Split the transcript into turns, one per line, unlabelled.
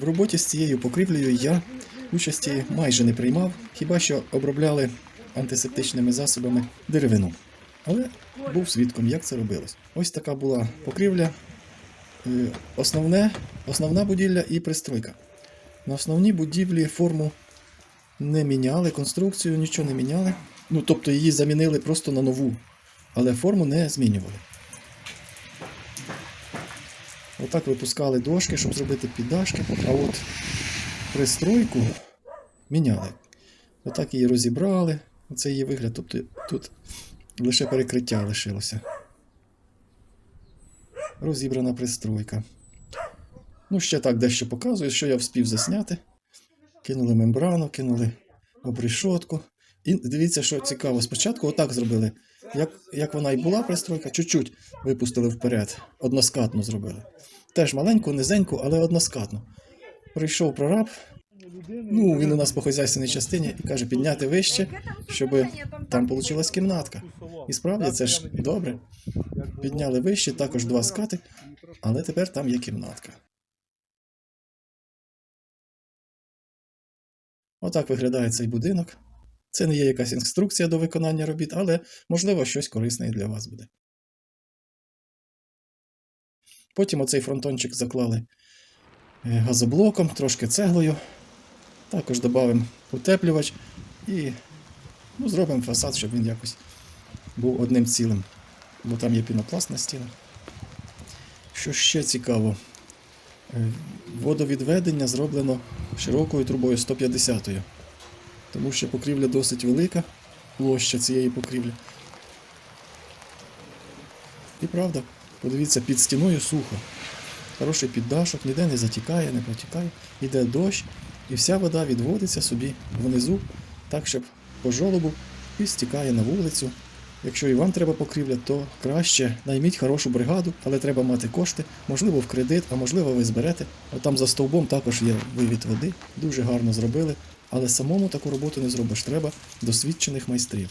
В роботі з цією покрівлею я участі майже не приймав, хіба що обробляли антисептичними засобами деревину. Але був свідком, як це робилось. Ось така була покрівля. Е, Основне, основна будівля і пристройка. На основній будівлі форму не міняли, конструкцію нічого не міняли. Ну, тобто її замінили просто на нову, але форму не змінювали. Отак випускали дошки, щоб зробити піддашки, а от пристройку міняли. Отак її розібрали. Оце її вигляд. Тобто тут лише перекриття лишилося. Розібрана пристройка. Ну, ще так дещо показую, що я вспів засняти. Кинули мембрану, кинули обрешотку. І дивіться, що цікаво. Спочатку отак зробили. Як, як вона і була пристройка, чуть-чуть випустили вперед, односкатно зробили. Теж маленьку, низеньку, але односкатно. Прийшов прораб. Ну, він у нас по хазяйственній частині і каже, підняти вище, щоб там вийшла кімнатка. І справді це ж добре. Підняли вище, також два скати, але тепер там є кімнатка. Отак виглядає цей будинок. Це не є якась інструкція до виконання робіт, але можливо щось корисне і для вас буде. Потім оцей фронтончик заклали е, газоблоком, трошки цеглою. Також додамо утеплювач і ну, зробимо фасад, щоб він якось був одним цілим. Бо там є пінопласт на стінах. Що ще цікаво, е, водовідведення зроблено широкою трубою 150-ю. Тому що покрівля досить велика, площа цієї покрівлі. І правда, подивіться, під стіною сухо. Хороший піддашок, ніде не затікає, не протікає. Іде дощ, і вся вода відводиться собі внизу, так, щоб по жолобу і стікає на вулицю. Якщо і вам треба покрівля, то краще найміть хорошу бригаду, але треба мати кошти, можливо, в кредит, а можливо, ви зберете. От там за стовбом також є вивід води, дуже гарно зробили. Але самому таку роботу не зробиш. Треба досвідчених майстрів.